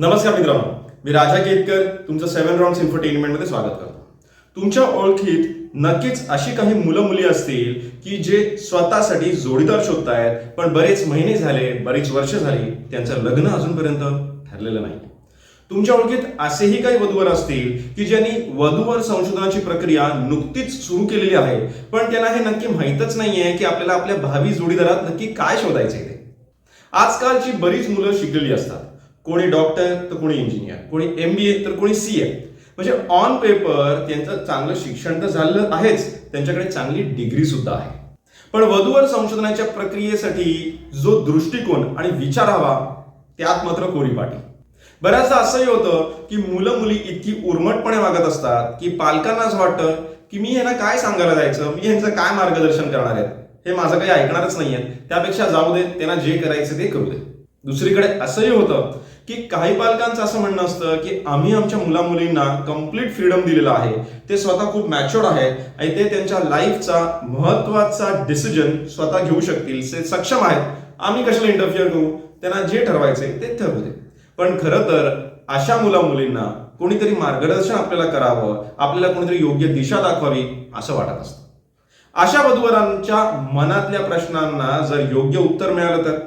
नमस्कार मित्रांनो मी राजा केतकर तुमचं सेव्हन राऊंड इन्फरटेनमेंटमध्ये स्वागत करतो. तुमच्या ओळखीत नक्कीच अशी काही मुलं मुली असतील की जे स्वतःसाठी जोडीदार शोधतायत पण बरेच महिने झाले बरीच वर्ष झाली त्यांचं लग्न अजूनपर्यंत ठरलेलं नाही. तुमच्या ओळखीत असेही काही वधूवर असतील की ज्यांनी वधूवर संशोधनाची प्रक्रिया नुकतीच सुरू केलेली आहे पण त्यांना हे नक्की माहीतच नाहीये की आपल्याला आपल्या भावी जोडीदारात नक्की काय शोधायचे ते. आजकालची बरीच मुलं शिकलेली असतात. कोणी डॉक्टर तर कोणी इंजिनियर. कोणी एम बी ए तर कोणी सी ए म्हणजे ऑन पेपर त्यांचं चांगलं शिक्षण तर झालेलं आहेच. त्यांच्याकडे चांगली डिग्री सुद्धा आहे. पण वधूवर संशोधनाच्या प्रक्रियेसाठी जो दृष्टिकोन आणि विचार हवा त्यात मात्र कोरी पाटी. बऱ्याचदा असंही होतं की मुलं मुली इतकी उर्मटपणे वागत असतात की पालकांनाच वाटतं की मी यांना काय सांगायला जायचं? मी यांचं काय मार्गदर्शन करणार आहेत? हे माझं काही ऐकणारच नाहीये त्यापेक्षा जाऊ दे त्यांना जे करायचं ते करू दे. दुसरीकडे असंही होतं की काही पालकांचं असं म्हणणं असतं की आम्ही आमच्या मुला मुलींना कंप्लीट फ्रीडम दिलेला आहे. ते स्वतः खूप मॅच्युअर्ड आहे आणि ते त्यांच्या लाईफचा महत्त्वाचा डिसिजन स्वतः घेऊ शकतील. ते सक्षम आहेत. आम्ही कशाला इंटरफिअर करू? त्यांना जे ठरवायचे ते ठरवू दे. पण खरं तर अशा मुला मुलींना कोणीतरी मार्गदर्शन आपल्याला करावं आपल्याला कोणीतरी योग्य दिशा दाखवावी असं वाटत असतं. अशा वधूवरांच्या मनातल्या प्रश्नांना जर योग्य उत्तर मिळालं तर?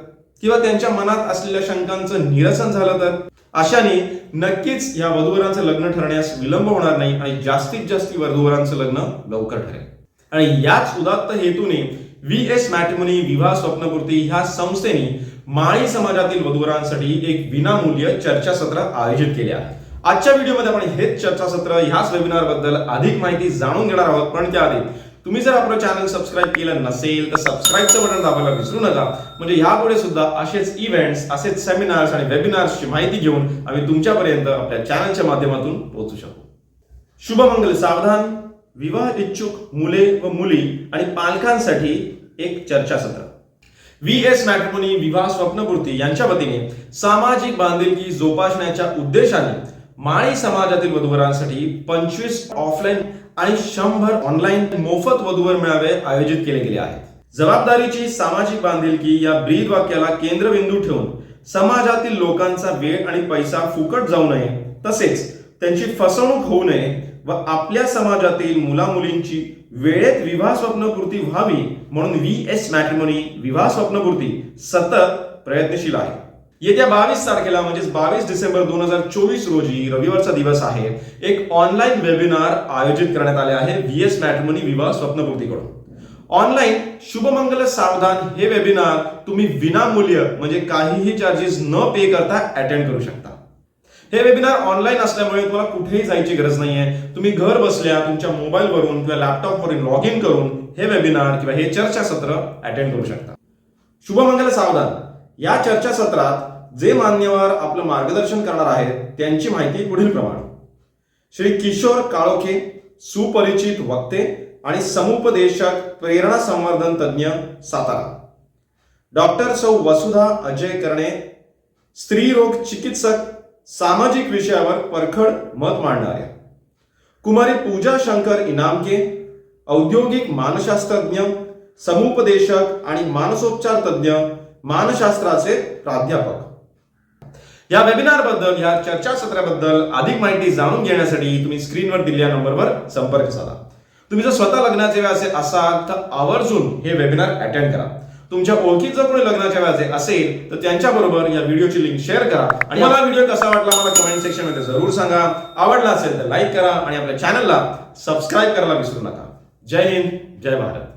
किंवा त्यांच्या मनात असलेल्या शंकांचं निरसन झालं तर? अशाने नक्कीच या वधूवरांचं लग्न ठरण्यास विलंब होणार नाही आणि जास्तीत जास्त वधूवरांचं लग्न लवकर ठरेल. आणि याच उदात्त हेतूने व्ही एस मॅट्रिमोनी विवाह स्वप्नपूर्ती ह्या संस्थेने माळी समाजातील वधूवरांसाठी एक विनामूल्य चर्चासत्र आयोजित केले आहे. आजच्या व्हिडिओमध्ये आपण हेच चर्चासत्र ह्याच वेबिनारबद्दल अधिक माहिती जाणून घेणार आहोत. पण त्याआधी तुम्ही जर आपलं चॅनल सबस्क्राईब केलं नसेल तर सबस्क्राईबचं बटन दाबायला विसरू नका. म्हणजे यापुढे सुद्धा असेच इव्हेंट्स असेच सेमिनार्स आणि वेबिनार्सची माहिती घेऊन आम्ही तुमच्यापर्यंत आपल्या चॅनलच्या माध्यमातून पोहोचू शकू. शुभमंगल. सावधान विवाह इच्छुक मुले व मुली आणि पालकांसाठी एक चर्चासत्र. व्ही एस मॅट्रिमोनी विवाह स्वप्नपूर्ती यांच्या वतीने सामाजिक बांधिलकी जोपासण्याच्या उद्देशाने माळी समाजातील वधूवरांसाठी पंचवीस ऑफलाईन आणि शंभर ऑनलाईन मोफत वधूवर मेळावे आयोजित केले गेले आहेत. जबाबदारीची सामाजिक बांधिलकी या ब्रीद वाक्याला केंद्रबिंदू ठेवून समाजातील लोकांचा वेळ आणि पैसा फुकट जाऊ नये तसेच त्यांची फसवणूक होऊ नये व आपल्या समाजातील मुला मुलींची वेळेत विवाह स्वप्नपूर्ती व्हावी म्हणून व्ही एस मॅट्रिमोनी विवाह स्वप्नपूर्ती सतत प्रयत्नशील आहे. येत्या बावीस तारखेला म्हणजेच बावीस डिसेंबर दोन हजार चोवीस रोजी रविवारचा दिवस आहे एक ऑनलाईन वेबिनार आयोजित करण्यात आले आहे व्ही एस मॅट्रिमोनी विवाह स्वप्नपूर्तीकडून. ऑनलाईन शुभमंगल सावधान हे वेबिनार तुम्ही विनामूल्य म्हणजे काहीही चार्जेस न पे करता अटेंड करू शकता. हे वेबिनार ऑनलाईन असल्यामुळे तुम्हाला कुठेही जायची गरज नाहीये. तुम्ही घर बसल्या तुमच्या मोबाईलवरून किंवा लॅपटॉपवरून लॉग इन करून हे वेबिनार किंवा हे चर्चासत्र अटेंड करू शकता. शुभमंगल सावधान. या चर्चासत्रात जे मान्यवर आपलं मार्गदर्शन करणार आहेत त्यांची माहिती पुढील प्रमाणे. श्री किशोर काळोखे सुपरिचित वक्ते आणि समुपदेशक प्रेरणा संवर्धन तज्ज्ञ सातारा. डॉक्टर सौ वसुधा अजय करणे स्त्रीरोग चिकित्सक सामाजिक विषयावर परखड मत मांडणाऱ्या कुमारी पूजा शंकर इनामके औद्योगिक मानशास्त्रज्ञ समुपदेशक आणि मानसोपचार तज्ज्ञ मानशास्त्राचे प्राध्यापक. या वेबिनारबद्दल या चर्चासत्राबद्दल अधिक माहिती जाणून घेण्यासाठी तुम्ही स्क्रीनवर दिलेल्या नंबरवर संपर्क साधा. तुम्ही जर स्वतः लग्नाचे व्याचे असाल तर आवर्जून हे वेबिनार अटेंड करा. तुमच्या ओळखीत जर कोणी लग्नाच्या व्याचे असेल तर त्यांच्याबरोबर या व्हिडिओची लिंक शेअर करा. आणि मला व्हिडिओ कसा वाटला मला कमेंट सेक्शनमध्ये जरूर सांगा. आवडला असेल तर लाईक करा आणि आपल्या चॅनलला सबस्क्राईब करायला विसरू नका. जय हिंद जय भारत.